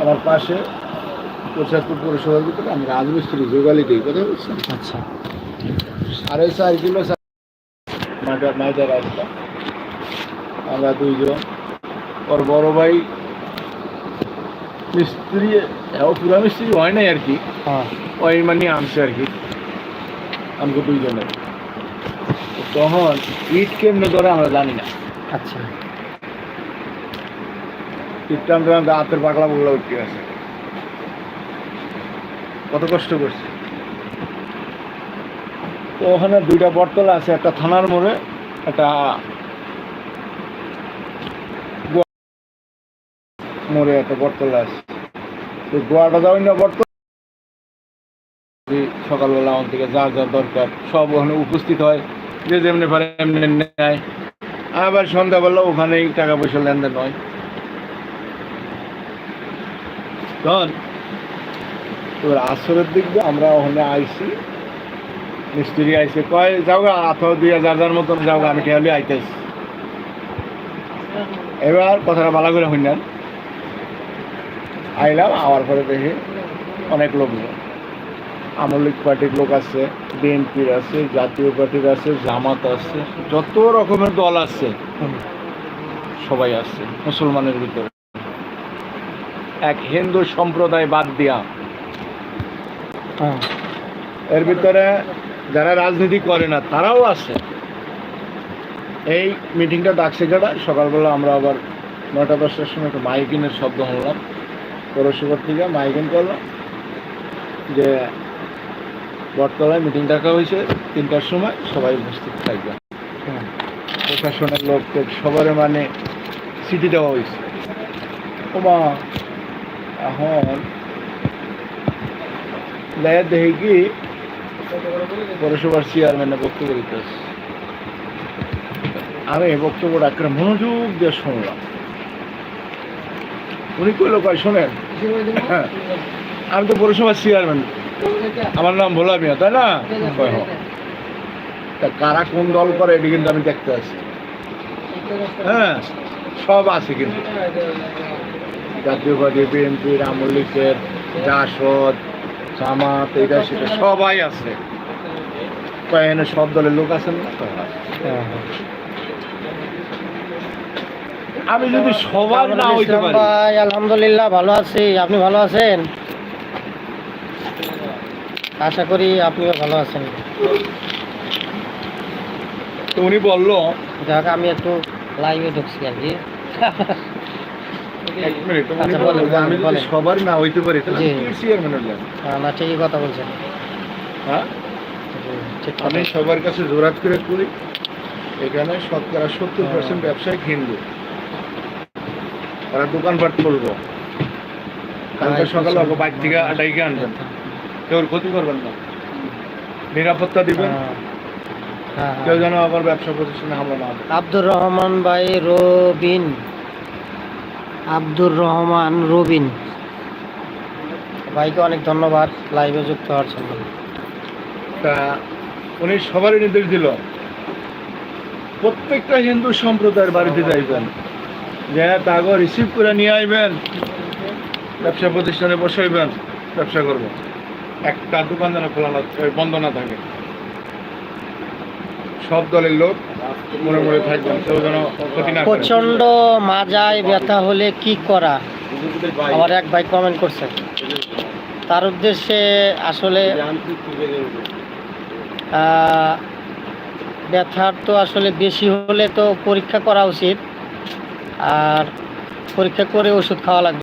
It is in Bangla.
আমার পাশে প্রসাদপুর পৌরসভার ভিতরে আমি রাজমিস্ত্রি যোগালি দিই কথা বলছেন আচ্ছা। সাড়ে চার কিলো মাটা রাস্তা। আমরা দুইজন। ওর বড় ভাই মিস্ত্রি ও পুরা মিস্ত্রি হয় নাই আর কি। হ্যাঁ। ওই মানে আনছে আর কি। আমাকে দুইজনের। তখন ইট কেমনে ধরে আমরা জানি না। আচ্ছা। ইটটা আমরা হাতের পাকলা উঠতে আছে কত কষ্ট করছে। তো ওখানে দুইটা বটতলা আছে, একটা থানার মোড়ে, একটা মোড়ে একটা বটতলা আছে। তো গোয়াটা যাওয়াই না বটতলা সকালবেলা আমার থেকে যা যা দরকার, সব ওখানে উপস্থিত হয়। যে যেমনি পারে এমনি নেয়। আবার সন্ধ্যাবেলা ওখানেই টাকা পয়সা লেনদেন হয়। তখন এবার আসরের দিক দিয়ে আমরা ওখানে আইসি মিস্ত্রি আইসে কয় যাও গা আঠারো দুই হাজার হাজার মতন যাও গা, আমি ঠেয়ালি আইতেছি। এবার কথাটা ভালো করে হইনান আইলাম আওয়ার পরে দেখি অনেক লোকজন। আওয়ামী লীগ পার্টির লোক আছে বিএনপির আছে জাতীয় পার্টির আছে জামাত আছে যত রকমের দল আছে সবাই আছে মুসলমানের ভিতরে। এক হিন্দু সম্প্রদায় বাদ দিয়া। হ্যাঁ। এর ভিতরে যারা রাজনীতি করে না তারাও আছে। এই মিটিংটা ডাকছে যারা সকালবেলা আমরা আবার নয়টা দশটার সময় একটা মাইকিনের শব্দ শুনলাম। পৌরসভার থেকে মাইকিন করলাম যে বটতলায় মিটিং ডাকা হয়েছে তিনটার সময় সবাই উপস্থিত থাকবে। হুম। প্রশাসনের লোক সবার মানে সিটি দেওয়া হয়েছে। ওমা এখন লেয়া দেখি কি পৌরসভার চেয়ারম্যানের বক্তব্য দিতেছে। আমি বক্তব্যটা একটা মনোযোগ দিয়ে শুনলাম। উনি কইলো কয়, শোনেন? হ্যাঁ। আমি তো পৌরসভার চেয়ারম্যান আমার নাম ভোলা মিয়া, তাই না। তা কারা কোন দল করে, এটি কিন্তু আমি দেখতে আছি হ্যাঁ সব আছে কিন্তু। জাতীয় পার্টি বিএনপি আওয়ামী লীগের জাসদ জামাত এটা সেটা সবাই আছে। এখানে সব দলের লোক আছেন না? "হ্যাঁ।" হ্যাঁ। আমি যদি সবার না হইতে পারি? ভাই? আলহামদুলিল্লাহ ভালো আছি। আপনি ভালো আছেন? আশা করি আপনিও ভালো আছেন। তো উনি বলল যাক আমি একটু লাইভে ঢুকছি আর কি। এক মিনিট উনি আচ্ছা, আমি সবার না হইতে পারি হ্যাঁ, না ঠিকই কথা বলছেন। হ্যাঁ? আমি সবার কাছে জোরাত করে করি এখানে শতকরা সত্তর পার্সেন্ট ব্যবসায়িক হিন্দু। তারা দোকানপাট করব কালকে সকালে ওকে বাইক থেকে ডাইকে আনবেন। কেউ ক্ষতি করবেন না। নিরাপত্তা দিবেন। হ্যাঁ, হ্যাঁ, হ্যাঁ। কেউ যেন আবার ব্যবসা প্রতিষ্ঠানে হামলা না আব্দুর রহমান ভাই রবিন। আব্দুর রহমান রবিন। ভাইকে অনেক ধন্যবাদ লাইভে যুক্ত হওয়ার জন্য। তা উনি সবারই নির্দেশ দিল প্রত্যেকটা হিন্দু সম্প্রদায়ের বাড়িতে যাইবেন। যে তাগো রিসিভ করে নিয়ে আইবেন ব্যবসা প্রতিষ্ঠানে বসাইবেন ব্যবসা করব একটা দোকান যেন খোলা না বন্ধ না থাকে। সব দলের লোক মনে মনে থাকবেন যেন ক্ষতি না প্রচণ্ড মাজায় ব্যথা হলে কি করা? আমার এক ভাই কমেন্ট করছে। তার উদ্দেশ্যে আসলে আহ, ব্যথার তো আসলে বেশি হলে তো পরীক্ষা করা উচিত। আর পরীক্ষা করে ওষুধ খাওয়া লাগবে।